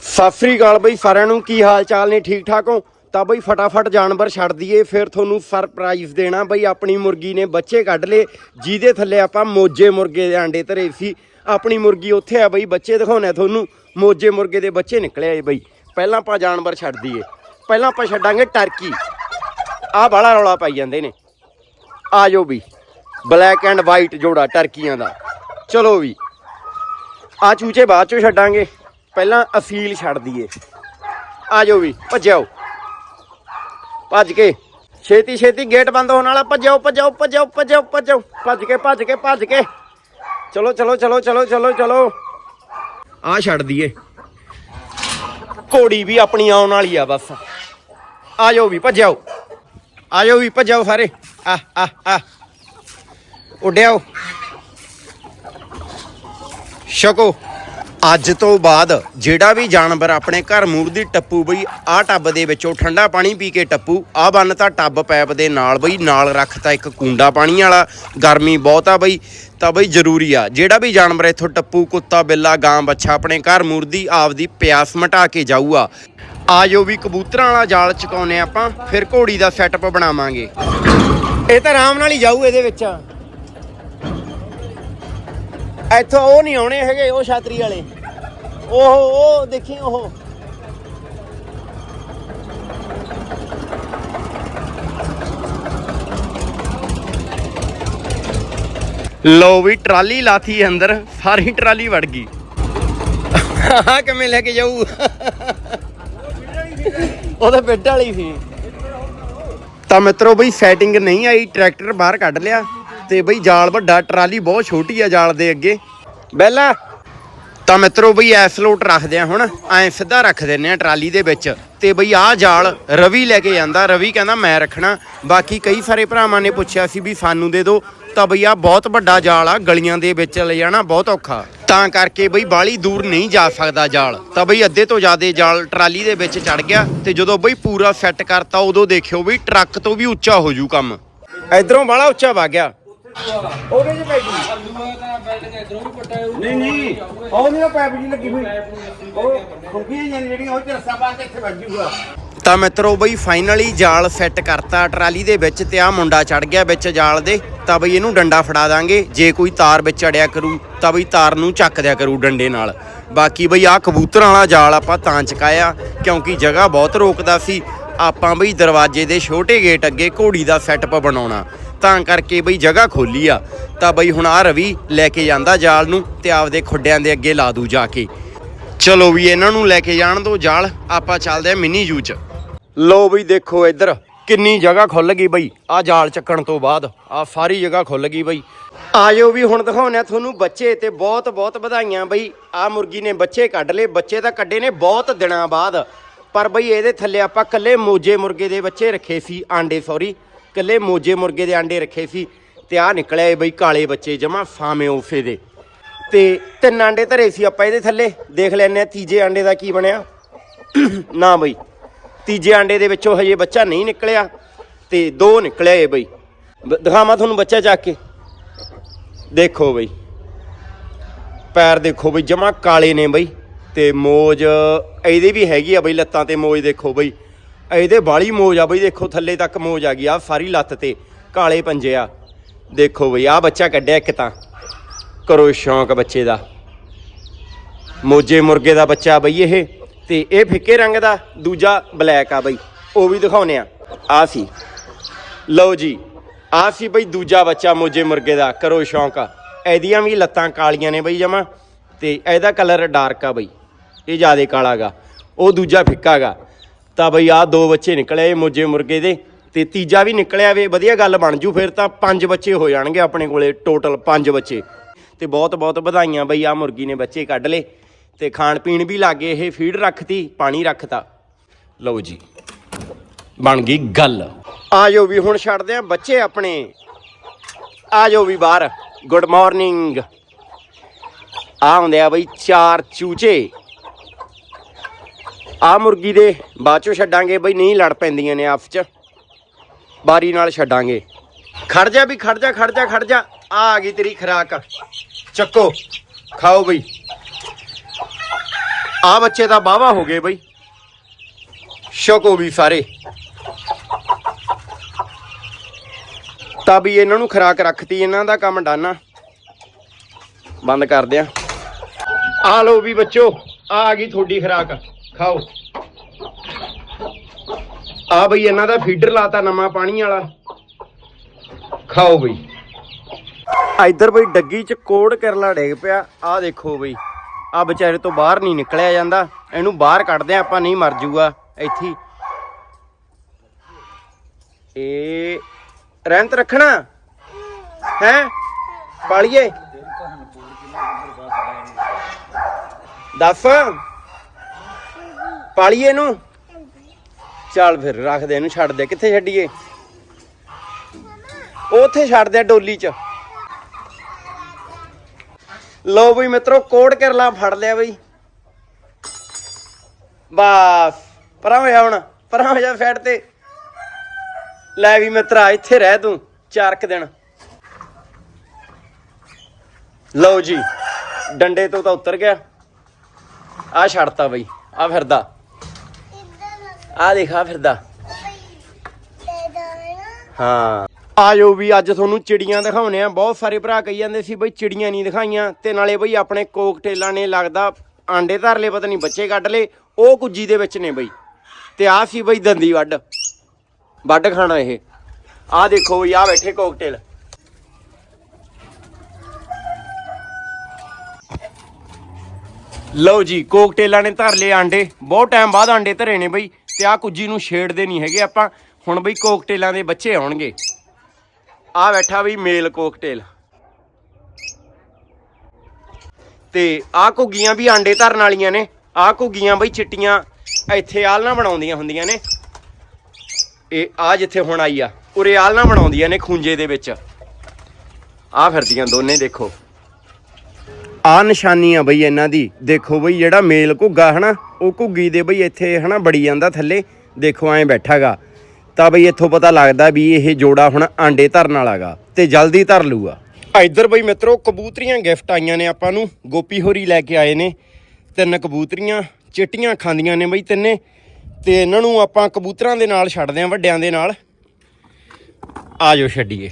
ਸਤਿ ਸ੍ਰੀ ਅਕਾਲ ਬਈ ਸਾਰਿਆਂ ਨੂੰ, ਕੀ ਹਾਲ ਚਾਲ ਨੇ? ਠੀਕ ਠਾਕ ਹੋ? ਤਾਂ ਬਈ ਫਟਾਫਟ ਜਾਨਵਰ ਛੱਡ ਦਈਏ, ਫਿਰ ਤੁਹਾਨੂੰ ਸਰਪ੍ਰਾਈਜ਼ ਦੇਣਾ ਬਈ ਆਪਣੀ ਮੁਰਗੀ ਨੇ ਬੱਚੇ ਕੱਢ ਲਏ, ਜਿਹਦੇ ਥੱਲੇ ਆਪਾਂ ਮੋਜੇ ਮੁਰਗੇ ਦੇ ਆਂਡੇ ਧਰੇ ਸੀ। ਆਪਣੀ ਮੁਰਗੀ ਉੱਥੇ ਆ ਬਈ, ਬੱਚੇ ਦਿਖਾਉਣਾ ਤੁਹਾਨੂੰ, ਮੋਜੇ ਮੁਰਗੇ ਦੇ ਬੱਚੇ ਨਿਕਲੇ ਆਏ ਬਈ। ਪਹਿਲਾਂ ਆਪਾਂ ਜਾਨਵਰ ਛੱਡ ਦਈਏ, ਪਹਿਲਾਂ ਆਪਾਂ ਛੱਡਾਂਗੇ ਟਰਕੀ ਆਹ ਬਾਲਾ ਰੌਲਾ ਪਾਈ ਜਾਂਦੇ ਨੇ। ਆ ਜਾਓ ਵੀ ਬਲੈਕ ਐਂਡ ਵਾਈਟ ਜੋੜਾ ਟਰਕੀਆਂ ਦਾ। ਚਲੋ ਵੀ। ਆ ਚੂਚੇ ਬਾਅਦ ਚੋਂ ਛੱਡਾਂਗੇ। ਪਹਿਲਾਂ ਅਸੀਲ ਛੱਡ ਦਈਏ। ਆ ਜਾਓ ਵੀ ਭੱਜਿਓ ਭੱਜ ਕੇ। ਛੇਤੀ ਛੇਤੀ ਗੇਟ ਬੰਦ ਹੋਣ ਵਾਲਾ ਭੱਜਿਓ ਭੱਜਿਓ ਭੱਜਿਓ ਭੱਜਿਓ ਭੱਜਿਓ ਭੱਜ ਕੇ ਭੱਜ ਕੇ ਭੱਜ ਕੇ। ਚਲੋ ਚਲੋ ਚਲੋ ਚਲੋ ਚਲੋ ਚਲੋ। ਆ ਛੱਡ ਦਈਏ। ਘੋੜੀ ਵੀ ਆਪਣੀ ਆਉਣ ਵਾਲੀ ਆ ਬਸ। ਆ ਜਾਓ ਵੀ ਭੱਜਿਓ ਆ ਜਾਓ ਵੀ ਭੱਜਿਓ ਸਾਰੇ। ਆ ਆ ਆ। ਉੱਡਿਓ ਛਕੋ ਅੱਜ ਤੋਂ ਬਾਅਦ ਜਿਹੜਾ ਵੀ ਜਾਨਵਰ ਆਪਣੇ ਘਰ ਮੂਰ ਦੀ ਟੱਪੂ ਬਈ ਆਹ ਟੱਬ ਦੇ ਵਿੱਚੋਂ ਠੰਡਾ ਪਾਣੀ ਪੀ ਕੇ ਟੱਪੂ ਆਹ ਬੰਨਤਾ ਟੱਬ ਪੈਪ ਦੇ ਨਾਲ ਬਈ ਨਾਲ ਰੱਖਤਾ ਇੱਕ ਕੁੰਡਾ ਪਾਣੀ ਵਾਲਾ। ਗਰਮੀ ਬਹੁਤ ਆ ਬਈ ਤਾਂ ਬਈ ਜ਼ਰੂਰੀ ਆ। ਜਿਹੜਾ ਵੀ ਜਾਨਵਰ ਇੱਥੋਂ ਟੱਪੂ ਕੁੱਤਾ ਬਿੱਲਾ ਗਾਂ ਬੱਚਾ ਆਪਣੇ ਘਰ ਮੂਰ ਦੀ ਆਪਦੀ ਪਿਆਸ ਮਟਾ ਕੇ ਜਾਊਗਾ। ਆ ਜੋ ਵੀ ਕਬੂਤਰਾਂ ਵਾਲਾ ਜਾਲ ਚਕਾਉਨੇ ਆਪਾਂ ਫਿਰ ਘੋੜੀ ਦਾ ਸੈਟਅਪ ਬਣਾਵਾਂਗੇ। ਇਹ ਤਾਂ ਆਰਾਮ ਨਾਲ ਹੀ ਜਾਊ ਇਹਦੇ ਵਿੱਚ। ਇੱਥੋਂ ਉਹ ਨਹੀਂ ਆਉਣੇ ਹੈਗੇ ਉਹ ਛਾਤਰੀ ਵਾਲੇ। ਉਹ ਉਹ ਦੇਖੀ ਉਹ। ਲੋ ਵੀ ਟਰਾਲੀ ਲਾਥੀ ਅੰਦਰ ਸਾਰੀ ਟਰਾਲੀ ਵੜ ਗਈ। ਹਾਂ ਕਿਵੇਂ ਲੈ ਕੇ ਜਾਊ? ਉਹ ਤਾਂ ਵਾਲੀ ਸੀ। ਤਾਂ ਮਿੱਤਰੋ ਬਈ ਸੈਟਿੰਗ ਨਹੀਂ ਆਈ ਟਰੈਕਟਰ ਬਾਹਰ ਕੱਢ ਲਿਆ। ਤੇ ਬਈ ਜਾਲ ਵੱਡਾ, ਟਰਾਲੀ ਬਹੁਤ ਛੋਟੀ ਆ ਜਾਲ ਦੇ ਅੱਗੇ। ਬੈਲਾ, ਤਾਂ ਮਿੱਤਰੋ ਬਈ ਐਸ ਲੋਟ ਰੱਖਦੇ ਆ ਹੁਣ, ਐ ਸਿੱਧਾ ਰੱਖ ਦਿੰਨੇ ਆ ਟਰਾਲੀ ਦੇ ਵਿੱਚ। ਤੇ ਬਈ ਆਹ ਜਾਲ ਰਵੀ ਲੈ ਕੇ ਜਾਂਦਾ, ਰਵੀ ਕਹਿੰਦਾ ਮੈਂ ਰੱਖਣਾ। ਬਾਕੀ ਕਈ ਸਾਰੇ ਭਰਾਵਾਂ ਨੇ ਪੁੱਛਿਆ ਸੀ ਵੀ ਸਾਨੂੰ ਦੇ ਦਿਓ। ਤਾਂ ਬਈ ਆ ਬਹੁਤ ਵੱਡਾ ਜਾਲ ਆ, ਗਲੀਆਂ ਦੇ ਵਿੱਚ ਲੈ ਜਾਣਾ ਬਹੁਤ ਔਖਾ। ਤਾਂ ਕਰਕੇ ਬਈ ਬਾਲੀ ਦੂਰ ਨਹੀਂ ਜਾ ਸਕਦਾ ਜਾਲ। ਤਾਂ ਬਈ ਅੱਧੇ ਤੋਂ ਜ਼ਿਆਦਾ ਜਾਲ ਟਰਾਲੀ ਦੇ ਵਿੱਚ ਚੜ ਗਿਆ ਤੇ ਜਦੋਂ ਬਈ ਪੂਰਾ ਸੈੱਟ ਕਰਤਾ, ਉਦੋਂ ਦੇਖਿਓ ਬਈ ਟਰੱਕ ਤੋਂ ਵੀ ਉੱਚਾ ਹੋ ਜੂ ਕੰਮ। ਇਧਰੋਂ ਬਾਲਾ ਉੱਚਾ ਵਾ ਗਿਆ। ਉਹਦੇ ਚ ਪੈ ਗਈ। ਨਹੀਂ ਨਹੀਂ। ਉਹ ਨਹੀਂ ਪਾਈਪ ਜੀ ਲੱਗੀ ਹੋਈ। ਉਹ ਖੁੱਗੀਆਂ ਜਾਂ ਜਿਹੜੀਆਂ ਉਹ ਚ ਰੱਸਾ ਪਾ ਕੇ ਇੱਥੇ ਵੱਜ ਜੂਗਾ। ਤਾਂ ਮਿੱਤਰੋ ਬਈ ਫਾਈਨਲੀ ਜਾਲ ਸੈੱਟ ਕਰਤਾ। ਟਰਾਲੀ ਦੇ ਵਿੱਚ ਤੇ ਆ ਮੁੰਡਾ ਚੜ ਗਿਆ ਵਿੱਚ ਜਾਲ ਦੇ। ਤਾਂ ਬਈ ਇਹਨੂੰ ਡੰਡਾ ਫੜਾ ਦਾਂਗੇ। ਜੇ ਕੋਈ ਤਾਰ ਵਿੱਚ ਅੜਿਆ ਕਰੂ ਤਾਂ ਬਈ ਤਾਰ ਨੂੰ ਚੱਕ ਦਿਆ ਕਰੂ ਡੰਡੇ ਨਾਲ। ਬਾਕੀ ਬਈ ਆ ਕਬੂਤਰਾਂ ਵਾਲਾ ਜਾਲ ਆਪਾਂ ਤਾਂ ਚਕਾਇਆ ਕਿਉਂਕਿ ਜਗ੍ਹਾ ਬਹੁਤ ਰੋਕਦਾ ਸੀ। ਆਪਾਂ ਬਈ ਦਰਵਾਜ਼ੇ ਦੇ ਛੋਟੇ ਗੇਟ ਅੱਗੇ ਘੋੜੀ ਦਾ ਸੈਟਅਪ ਬਣਾਉਣਾ। ਤਾਂ ਕਰਕੇ ਬਈ ਜਗ੍ਹਾ ਖੋਲੀ ਆ। ਤਾਂ ਬਈ ਹੁਣ ਆ ਰਵੀ ਲੈ ਕੇ ਜਾਂਦਾ ਜਾਲ ਨੂੰ ਤੇ ਆਪਦੇ ਖੁੱਡਿਆਂ ਦੇ ਅੱਗੇ ਲਾ ਦੂ ਜਾ ਕੇ। ਚਲੋ ਵੀ ਇਹਨਾਂ ਨੂੰ ਲੈ ਕੇ ਜਾਣ ਦੋ ਜਾਲ। ਆਪਾਂ ਚੱਲਦੇ ਆ ਮਿੰਨੀ ਜੂ ਚ। ਲੋ ਬਈ ਦੇਖੋ ਇੱਧਰ ਕਿੰਨੀ ਜਗ੍ਹਾ ਖੁੱਲ ਗਈ ਬਈ। ਆ ਜਾਲ ਚੱਕਣ ਤੋਂ ਬਾਅਦ ਆ ਸਾਰੀ ਜਗ੍ਹਾ ਖੁੱਲ ਗਈ ਬਈ। ਆਜੋ ਵੀ ਹੁਣ ਦਿਖਾਉਣੇ ਆ ਤੁਹਾਨੂੰ ਬੱਚੇ ਤੇ ਬਹੁਤ ਬਹੁਤ ਵਧਾਈਆਂ ਬਈ। ਆ ਮੁਰਗੀ ਨੇ ਬੱਚੇ ਕੱਢ ਲਏ, ਬੱਚੇ ਤਾਂ ਕੱਢੇ ਨੇ ਬਹੁਤ ਦਿਨਾਂ ਬਾਅਦ। ਪਰ ਬਈ ਇਹਦੇ ਥੱਲੇ ਆਪਾਂ ਕੱਲੇ ਮੋਜੇ ਮੁਰਗੇ ਦੇ ਬੱਚੇ ਰੱਖੇ ਸੀ, ਆਂਡੇ ਸੌਰੀ। ਕੱਲੇ ਮੋਜੇ ਮੁਰਗੇ ਦੇ ਆਂਡੇ ਰੱਖੇ ਸੀ ਤੇ ਆ ਨਿਕਲਿਆ ਇਹ ਬਈ ਕਾਲੇ ਬੱਚੇ ਜਮਾ ਫਾਮੇ ਉਫੇ ਦੇ। ਤੇ ਤਿੰਨ ਆਂਡੇ ਧਰੇ ਸੀ ਆਪਾਂ ਇਹਦੇ ਥੱਲੇ, ਦੇਖ ਲੈਣੇ ਆ ਤੀਜੇ ਆਂਡੇ ਦਾ ਕੀ ਬਣਿਆ। ਨਾ ਬਈ, ਤੀਜੇ ਆਂਡੇ ਦੇ ਵਿੱਚੋਂ ਹਜੇ ਬੱਚਾ ਨਹੀਂ ਨਿਕਲਿਆ ਤੇ ਦੋ ਨਿਕਲਿਆ ਏ ਬਈ। ਦਿਖਾਵਾਂ ਤੁਹਾਨੂੰ ਬੱਚਾ ਚੱਕ ਕੇ। ਦੇਖੋ ਬਈ, ਪੈਰ ਦੇਖੋ ਬਈ ਜਮਾ ਕਾਲੇ ਨੇ ਬਈ ਤੇ ਮੋਜ ਇਹਦੇ ਵੀ ਹੈਗੀ ਆ ਬਈ ਲੱਤਾਂ ਤੇ ਮੋਜ ਦੇਖੋ ਬਈ। ਇਹਦੇ ਬਾਲੀ ਮੋਜ ਆ ਬਈ, ਦੇਖੋ ਥੱਲੇ ਤੱਕ ਮੋਜ ਆ ਗਈ ਆ ਸਾਰੀ ਲੱਤ ਤੇ ਕਾਲੇ ਪੰਜੇ ਆ। ਦੇਖੋ ਬਈ ਆ ਬੱਚਾ ਕੱਢਿਆ ਇੱਕ ਤਾਂ। ਕਰੋ ਸ਼ੌਂਕ ਬੱਚੇ ਦਾ। ਮੋਜੇ ਮੁਰਗੇ ਦਾ ਬੱਚਾ ਬਈ ਇਹ, ਤੇ ਇਹ ਫਿੱਕੇ ਰੰਗ ਦਾ, ਦੂਜਾ ਬਲੈਕ ਆ ਬਈ, ਉਹ ਵੀ ਦਿਖਾਉਨੇ ਆ। ਆ ਸੀ। ਲਓ ਜੀ ਆ ਸੀ ਬਈ ਦੂਜਾ ਬੱਚਾ ਮੋਜੇ ਮੁਰਗੇ ਦਾ, ਕਰੋ ਸ਼ੌਂਕ ਇਹਦੀਆਂ ਵੀ ਲੱਤਾਂ ਕਾਲੀਆਂ ਨੇ ਬਈ ਜਮਾ, ਤੇ ਇਹਦਾ ਕਲਰ ਡਾਰਕ ਆ ਬਈ, ਇਹ ਜਿਆਦੇ ਕਾਲਾਗਾ ਉਹ ਦੂਜਾ ਫਿੱਕਾਗਾ ਤਾਂ ਬਈ ਆ ਦੋ ਬੱਚੇ ਨਿਕਲੇ ਮੋਜੇ ਮੁਰਗੇ ਦੇ ਤੇ ਤੀਜਾ ਵੀ ਨਿਕਲਿਆ ਵੇ, ਵਧੀਆ ਗੱਲ ਬਣ ਜੂ ਫਿਰ ਤਾਂ ਪੰਜ ਬੱਚੇ ਹੋ ਜਾਣਗੇ ਆਪਣੇ ਕੋਲੇ ਟੋਟਲ ਪੰਜ ਬੱਚੇ। ਤੇ ਬਹੁਤ ਬਹੁਤ ਵਧਾਈਆਂ ਬਈ ਆ ਮੁਰਗੀ ਨੇ ਬੱਚੇ ਕੱਢ ਲਏ ਤੇ ਖਾਣ ਪੀਣ ਵੀ ਲਾਗੇ ਇਹ ਫੀਡ ਰੱਖਤੀ, ਪਾਣੀ ਰੱਖਤਾ। ਲਓ ਜੀ, ਬਣ ਗਈ ਗੱਲ। ਆ ਜਾਓ ਵੀ ਹੁਣ ਛੱਡਦੇ ਆ ਬੱਚੇ ਆਪਣੇ। ਆ ਜਾਓ ਵੀ ਬਾਹਰ। ਗੁੱਡ ਮਾਰਨਿੰਗ ਆ ਹੁੰਦੇ ਆ ਬਈ ਚਾਰ ਚੂਚੇ। ਆ ਮੁਰਗੀ ਦੇ ਬਾਅਦ ਚੋਂ ਛੱਡਾਂਗੇ ਬਈ, ਨਹੀਂ ਲੜ ਪੈਂਦੀਆਂ ਨੇ ਆਪਸ ਚ। ਬਾਰੀ ਨਾਲ ਛੱਡਾਂਗੇ। ਖੜ ਜਾ ਵੀ ਖੜ ਜਾ ਖੜ ਜਾ ਖੜ ਜਾ। ਆ ਆ ਗਈ ਤੇਰੀ ਖਰਾਕ। ਚੱਕੋ। ਖਾਓ ਬਈ। ਆ ਬੱਚੇ ਤਾਂ ਬਾਵਾ ਹੋ ਗਏ ਬਈ। ਛਕੋ ਵੀ ਸਾਰੇ। ਤਾਂ ਵੀ ਇਹਨਾਂ ਨੂੰ ਖਰਾਕ ਰੱਖਤੀ, ਇਹਨਾਂ ਦਾ ਕੰਮ ਡਾਨਾ। ਬੰਦ ਕਰ ਦਿਆਂ। ਆ ਲਓ ਵੀ ਬੱਚੋ, ਆ ਆ ਗਈ ਤੁਹਾਡੀ ਖਰਾਕ। ਖਾਓ। ਆ ਬਈ ਇਹਨਾਂ ਦਾ ਫੀਡਰ ਲਾਤਾ ਨਵਾਂ ਪਾਣੀ ਵਾਲਾ। ਖਾਓ ਬਈ। ਇੱਧਰ ਬਈ ਡੱਗੀ ਚ ਕੋੜ ਕਰਲਾ ਡਿੱਗ ਪਿਆ। ਆ ਦੇਖੋ ਬਈ, ਆ ਵਿਚਾਰੇ ਤੋਂ ਬਾਹਰ ਨਹੀਂ ਨਿਕਲਿਆ ਜਾਂਦਾ। ਇਹਨੂੰ ਬਾਹਰ ਕੱਢਦੇ ਆ, ਆਪਾਂ ਨਹੀਂ ਮਰ ਜੂਗਾ। ਇੱਥੇ ਹੀ। ਇਹ ਰਹਿੰਤ ਰੱਖਣਾ। ਹੈ? ਪਾਲੀਏ। ਦੱਸ। ਪਾਲੀਏ ਨੂੰ ਚੱਲ ਫਿਰ ਰੱਖ ਦੇ ਇਹਨੂੰ, ਛੱਡ ਦੇ। ਕਿੱਥੇ ਛੱਡੀਏ? ਉਹ ਉੱਥੇ ਛੱਡ ਦੇ ਡੋਲੀ 'ਚ। ਲੋ ਬਈ ਮਿੱਤਰੋ, ਕੋੜ ਕਰਲਾ ਫੜ ਲਿਆ ਬਈ। ਬਸ, ਪਰਾਂ ਹੋ ਜਾ ਹੁਣ, ਪਰਾਂ ਹੋ ਜਾ ਫੈਟ ਤੇ। ਲੈ ਵੀ ਮਿੱਤਰਾ, ਇੱਥੇ ਰਹਿ ਤੂੰ, ਚਾਰ ਕੁ ਦਿਨ। ਲਓ ਜੀ, ਡੰਡੇ ਤੋਂ ਤਾਂ ਉਤਰ ਗਿਆ। ਆ ਛੱਡਤਾ ਬਈ ਆ ਫਿਰਦਾ। ਆ ਦੇਖਾ ਫਿਰਦਾ। ਹਾਂ। ਆਜੋ ਵੀ ਅੱਜ ਤੁਹਾਨੂੰ ਚਿੜੀਆਂ ਦਿਖਾਉਣੇ ਆ। ਬਹੁਤ ਸਾਰੇ ਭਰਾ ਕਹੀ ਜਾਂਦੇ ਸੀ, ਬਈ ਚਿੜੀਆਂ ਨਹੀਂ ਦਿਖਾਈਆਂ। ਤੇ ਨਾਲੇ ਬਈ ਆਪਣੇ ਕੋਕਟੇਲਾਂ ਨੇ ਲੱਗਦਾ ਆਂਡੇ ਧਰ ਲਏ, ਪਤਾ ਨਹੀਂ ਬੱਚੇ ਕੱਢ ਲਏ। ਉਹ ਕੁੱਜੀ ਦੇ ਵਿੱਚ ਨੇ ਬਈ। ਤੇ ਆ ਸੀ ਬਈ ਦੰਦੀ ਵੱਡ ਵੱਡ ਖਾਣਾ ਇਹ। ਆ ਦੇਖੋ ਬਈ ਆ ਬੈਠੇ ਕੋਕਟੇਲ। ਲਓ ਜੀ, ਕੋਕਟੇਲਾਂ ਨੇ ਧਰ ਲਏ ਆਂਡੇ। ਬਹੁਤ ਟਾਈਮ ਬਾਅਦ ਆਂਡੇ ਧਰੇ ਨੇ ਬਈ। ਤੇ ਆ ਕੁੱਜੀ ਨੂੰ ਛੇੜਦੇ ਨਹੀਂ ਹੈਗੇ। ਆਪਾਂ ਹੁਣ ਬਈ ਕੋਕਟੇਲਾਂ ਦੇ ਬੱਚੇ ਆਉਣਗੇ। ਆ ਬੈਠਾ ਬਈ ਮੇਲ ਕੋਕਟੇਲ। ਤੇ ਆ ਘੁੱਗੀਆਂ ਵੀ ਆਂਡੇ ਧਰਨ ਵਾਲੀਆਂ ਨੇ। ਆ ਘੁੱਗੀਆਂ ਬਈ ਚਿੱਟੀਆਂ ਇੱਥੇ ਆਲਣਾ ਬਣਾਉਂਦੀਆਂ ਹੁੰਦੀਆਂ ਨੇ। ਇਹ ਆ ਜਿੱਥੇ ਹੁਣ ਆਈ ਆ, ਉਰੇ ਆਲਣਾ ਬਣਾਉਂਦੀਆਂ ਨੇ ਖੂੰਜੇ ਦੇ ਵਿੱਚ। ਆ ਫਿਰਦੀਆਂ ਦੋਨੇ, ਦੇਖੋ। ਆ ਨਿਸ਼ਾਨੀ ਆ ਬਈ ਇਹਨਾਂ ਦੀ। ਦੇਖੋ ਬਈ ਜਿਹੜਾ ਮੇਲ ਘੁੱਗਾ, ਹਨਾ, ਉਹ ਘੁੱਗੀ ਦੇ ਬਈ ਇੱਥੇ, ਹਨਾ, ਬੜੀ ਜਾਂਦਾ ਥੱਲੇ। ਦੇਖੋ, ਐਂ ਬੈਠਾਗਾ। ਤਾਂ ਬਈ ਇੱਥੋਂ ਪਤਾ ਲੱਗਦਾ ਵੀ ਇਹ ਜੋੜਾ ਹੁਣ ਆਂਡੇ ਧਰਨ ਵਾਲਾਗਾ ਤੇ ਜਲਦੀ ਧਰ ਲੂਗਾ। ਇੱਧਰ ਬਈ ਮਿੱਤਰੋ, ਕਬੂਤਰੀਆਂ ਗਿਫਟ ਆਈਆਂ ਨੇ ਆਪਾਂ ਨੂੰ। ਗੋਪੀ ਹੋਰੀ ਲੈ ਕੇ ਆਏ ਨੇ। ਤਿੰਨ ਕਬੂਤਰੀਆਂ, ਚਿੱਟੀਆਂ ਖਾਂਦੀਆਂ ਨੇ ਬਈ ਤਿੰਨੇ। ਤੇ ਇਹਨਾਂ ਨੂੰ ਆਪਾਂ ਕਬੂਤਰਾਂ ਦੇ ਨਾਲ ਛੱਡਦੇ ਆਂ, ਵੱਡਿਆਂ ਦੇ ਨਾਲ। ਆਜੋ ਛੱਡੀਏ।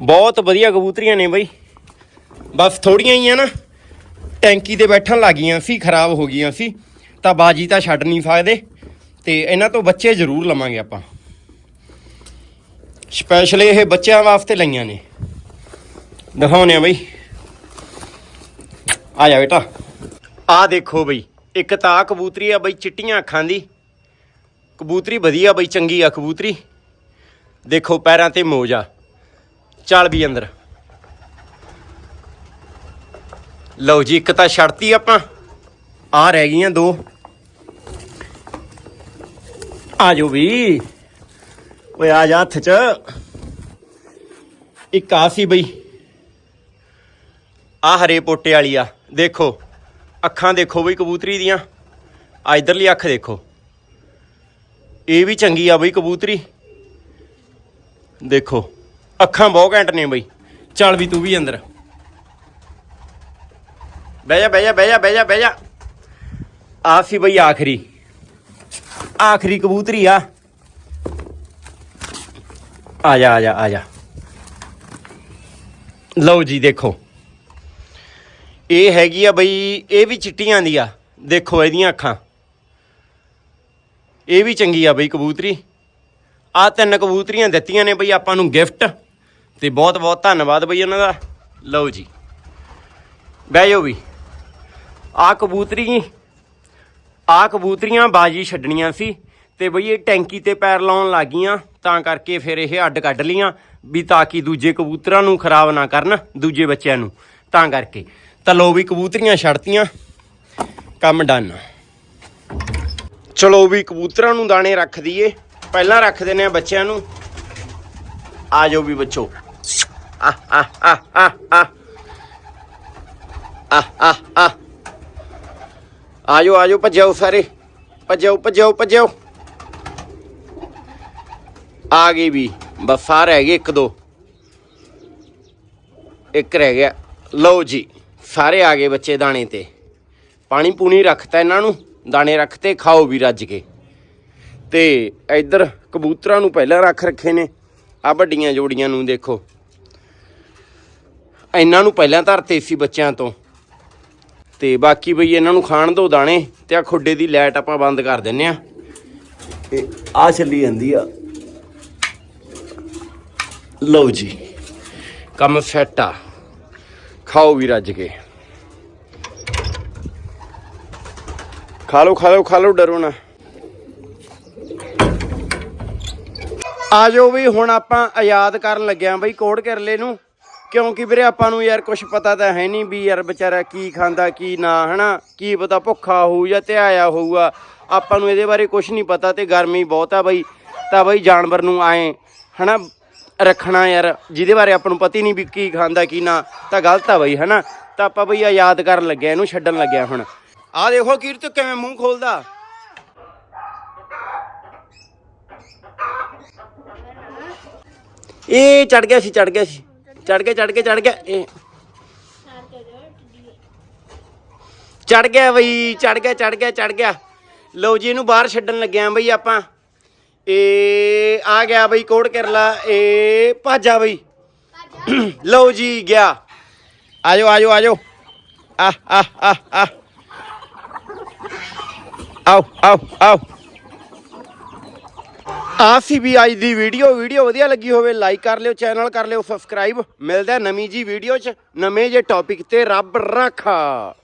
ਬਹੁਤ ਵਧੀਆ ਕਬੂਤਰੀਆਂ ਨੇ ਬਈ। ਬਸ ਥੋੜੀਆਂ ਹੀ ਆ ਨਾ। ਟੈਂਕੀ ਤੇ ਬੈਠਣ ਲੱਗੀਆਂ ਸੀ, ਖਰਾਬ ਹੋ ਗਈਆਂ ਸੀ। ਤਾਂ ਬਾਜੀ ਤਾਂ ਛੱਡ ਨਹੀਂ ਸਕਦੇ। ਤੇ ਇਹਨਾਂ ਤੋਂ ਬੱਚੇ ਜ਼ਰੂਰ ਲਵਾਂਗੇ ਆਪਾਂ। ਸਪੈਸ਼ਲ ਇਹ ਬੱਚਿਆਂ ਵਾਸਤੇ ਲਈਆਂ ਨੇ। ਦਿਖਾਉਨੇ ਆ ਬਈ। ਆ ਜਾ ਬੇਟਾ। ਆ ਦੇਖੋ ਬਈ, ਇੱਕ ਤਾਂ ਕਬੂਤਰੀ ਆ ਬਈ ਚਿੱਟੀਆਂ ਅੱਖਾਂ ਦੀ। ਕਬੂਤਰੀ ਵਧੀਆ ਬਈ, ਚੰਗੀ ਆ ਕਬੂਤਰੀ। ਦੇਖੋ ਪੈਰਾਂ ਤੇ ਮੋਜ ਆ। ਚੱਲ ਵੀ ਅੰਦਰ। ਲਓ ਜੀ, ਇੱਕ ਤਾਂ ਛੱਡਤੀ ਆਪਾਂ। ਆ ਰਹਿ ਗਈਆਂ ਦੋ। ਆ ਜਾਓ ਵੀ। ਓਏ, ਆ ਜਾ ਹੱਥ ਚ। ਇੱਕ ਆ ਸੀ ਬਈ। ਆ ਹਰੇ ਪੋਟੇ ਵਾਲੀ ਆ। ਦੇਖੋ, ਅੱਖਾਂ ਦੇਖੋ ਬਈ ਕਬੂਤਰੀ ਦੀਆਂ। ਆ ਇਧਰਲੀ ਅੱਖ ਦੇਖੋ। ਇਹ ਵੀ ਚੰਗੀ ਆ ਬਈ ਕਬੂਤਰੀ। ਦੇਖੋ, ਅੱਖਾਂ ਬਹੁਤ ਘੈਂਟ ਨੇ ਬਈ। ਚੱਲ ਵੀ ਤੂੰ ਵੀ ਅੰਦਰ। ਬਹਿ ਜਾ ਬਹਿ ਜਾ ਬਹਿ ਜਾ ਬਹਿ ਜਾ ਬਹਿ ਜਾ। ਆ ਸੀ ਬਈ ਆਖਰੀ। ਆਖਰੀ ਕਬੂਤਰੀ ਆ। ਆ ਜਾ ਆ ਜਾ ਆ ਜਾ। ਲਓ ਜੀ, ਦੇਖੋ। ਇਹ ਹੈਗੀ ਆ ਬਈ, ਇਹ ਵੀ ਚਿੱਟੀਆਂ ਦੀ ਆ। ਦੇਖੋ ਇਹਦੀਆਂ ਅੱਖਾਂ। ਇਹ ਵੀ ਚੰਗੀ ਆ ਬਈ ਕਬੂਤਰੀ। ਆ ਤਿੰਨ ਕਬੂਤਰੀਆਂ ਦਿੱਤੀਆਂ ਨੇ ਬਈ ਆਪਾਂ ਨੂੰ ਗਿਫਟ। ਤੇ ਬਹੁਤ ਬਹੁਤ ਧੰਨਵਾਦ ਬਈ ਉਹਨਾਂ ਦਾ। ਲਓ ਜੀ। ਬਹਿ ਜਾਓ ਵੀ। ਆ ਕਬੂਤਰੀ, ਆ ਕਬੂਤਰੀਆਂ ਬਾਜੀ ਛੱਡਣੀਆਂ ਸੀ ਤੇ ਬਈ ਇਹ ਟੈਂਕੀ ਤੇ ਪੈਰ ਲਾਉਣ ਲੱਗੀਆਂ, ਤਾਂ ਕਰਕੇ ਫਿਰ ਇਹ ਅੱਡ ਕੱਢ ਲੀਆਂ ਵੀ ਤਾਂ ਕਿ ਦੂਜੇ ਕਬੂਤਰਾਂ ਨੂੰ ਖਰਾਬ ਨਾ ਕਰਨ, ਦੂਜੇ ਬੱਚਿਆਂ ਨੂੰ। ਤਾਂ ਕਰਕੇ ਤਾਂ ਲੋ ਵੀ ਕਬੂਤਰੀਆਂ ਛੱਡਤੀਆਂ, ਕੰਮ ਡਨ। ਚਲੋ ਵੀ ਕਬੂਤਰਾਂ ਨੂੰ ਦਾਣੇ ਰੱਖ ਦਈਏ, ਪਹਿਲਾਂ ਰੱਖ ਦਿੰਨੇ ਆ ਬੱਚਿਆਂ ਨੂੰ। ਆ ਜਾਓ ਵੀ ਬੱਚੋ। ਆ ਆ ਆ ਆ ਆ ਆ ਆ ਆਜੋ ਆਜੋ ਭੱਜੋ ਸਾਰੇ। ਭੱਜੋ ਭੱਜੋ ਭੱਜੋ ਆ ਗਈ ਵੀ, ਬਸ ਆ ਰਹਿ ਗਏ ਇੱਕ ਦੋ। ਇੱਕ ਰਹਿ ਗਿਆ। ਲਓ ਜੀ, ਸਾਰੇ ਆ ਗਏ ਬੱਚੇ ਦਾਣੇ ਤੇ। ਪਾਣੀ ਪੂਣੀ ਰੱਖਤਾ ਇਹਨਾਂ ਨੂੰ, ਦਾਣੇ ਰੱਖਤੇ, ਖਾਓ ਵੀ ਰੱਜ ਕੇ। ਤੇ ਇੱਧਰ ਕਬੂਤਰਾਂ ਨੂੰ ਪਹਿਲਾਂ ਰੱਖ ਰੱਖੇ ਨੇ। ਆ ਵੱਡੀਆਂ ਜੋੜੀਆਂ ਨੂੰ ਦੇਖੋ। ਇਹਨਾਂ ਨੂੰ ਪਹਿਲਾਂ ਧਰਤੇ ਸੀ ਬੱਚਿਆਂ ਤੋਂ। ਤੇ ਬਾਕੀ ਬਈ ਇਹਨਾਂ ਨੂੰ ਖਾਣ ਦੋ ਦਾਣੇ ਤੇ ਆ ਖੁੱਡੇ ਦੀ ਲਾਈਟ ਆਪਾਂ ਬੰਦ ਕਰ ਦਿੰਨੇ ਆ। ਤੇ ਆ ਚੱਲੀ ਜਾਂਦੀ ਆ। ਲਓ ਜੀ। ਕੰਮ ਸੈੱਟ ਆ। ਖਾਓ ਵੀ ਰੱਜ ਕੇ। ਖਾ ਲਓ ਖਾ ਲਓ ਖਾ ਲਓ ਡਰੋ ਨਾ। ਆ ਜਾਓ ਵੀ ਹੁਣ ਆਪਾਂ ਆਜ਼ਾਦ ਕਰਨ ਲੱਗਿਆ ਬਈ ਕੋੜ ਕਰਲੇ ਨੂੰ। ਕਿਉਂਕਿ ਵੀਰੇ ਆਪਾਂ ਨੂੰ ਯਾਰ ਕੁਝ ਪਤਾ ਤਾਂ ਹੈ ਨਹੀਂ ਵੀ ਯਾਰ ਵਿਚਾਰਾ ਕੀ ਖਾਂਦਾ, ਕੀ ਨਾ, ਹਨਾ? ਕੀ ਪਤਾ ਭੁੱਖਾ ਹੋਊ ਜਾਂ ਧਿਆਇਆ ਹੋਊਗਾ। ਆਪਾਂ ਨੂੰ ਇਹਦੇ ਬਾਰੇ ਕੁਝ ਨਹੀਂ ਪਤਾ ਤੇ ਗਰਮੀ ਬਹੁਤ ਆ ਬਈ। ਤਾਂ ਬਈ ਜਾਨਵਰ ਨੂੰ ਆਏ, ਹਨਾ, ਰੱਖਣਾ ਯਾਰ। ਜਿਹਦੇ ਬਾਰੇ ਆਪਾਂ ਨੂੰ ਪਤਾ ਹੀ ਨਹੀਂ ਵੀ ਕੀ ਖਾਂਦਾ, ਕੀ ਨਾ, ਤਾਂ ਗਲਤ ਆ ਬਈ, ਹਨਾ? ਤਾਂ ਆਪਾਂ ਬਈ ਆਜ਼ਾਦ ਕਰਨ ਲੱਗਿਆ ਇਹਨੂੰ ਛੱਡਣ ਲੱਗਿਆ ਹੁਣ। ਆਹ ਦੇਖੋ ਕੀਰਤ ਕਿਵੇਂ ਮੂੰਹ ਖੋਲਦਾ। ਇਹ ਚੜ ਗਿਆ ਸੀ ਚੜ ਗਿਆ ਸੀ। ਚੜ ਗਿਆ ਚੜ ਗਿਆ ਚੜ ਗਿਆ। ਇਹ ਚੜ ਗਿਆ ਬਈ ਚੜ ਗਿਆ ਚੜ ਗਿਆ ਚੜ ਗਿਆ। ਲਓ ਜੀ ਇਹਨੂੰ ਬਾਹਰ ਛੱਡਣ ਲੱਗਿਆ ਬਈ ਆਪਾਂ। ਇਹ ਆ ਗਿਆ ਬਈ ਕੋੜ ਕਰਲਾ ਇਹ ਭਾਜਾ ਬਈ। ਲਓ ਜੀ ਗਿਆ। ਆਜੋ ਆਜੋ ਆਜੋ। ਆ ਆ ਆ ਆ। ਆਓ ਆਓ ਆਓ। ਆ ਸੀ ਵੀ ਅੱਜ ਦੀ ਵੀਡੀਓ ਵੀਡੀਓ ਵਧੀਆ ਲੱਗੀ ਹੋਵੇ ਲਾਈਕ ਕਰ ਲਿਓ ਚੈਨਲ ਕਰ ਲਿਓ ਸਬਸਕ੍ਰਾਈਬ ਮਿਲਦਾ ਨਵੀਂ ਜੀ ਵੀਡੀਓ ਚ। ਨਵੇਂ ਜੇ ਟੌਪਿਕ ਤੇ ਰੱਬ ਰਾਖਾ।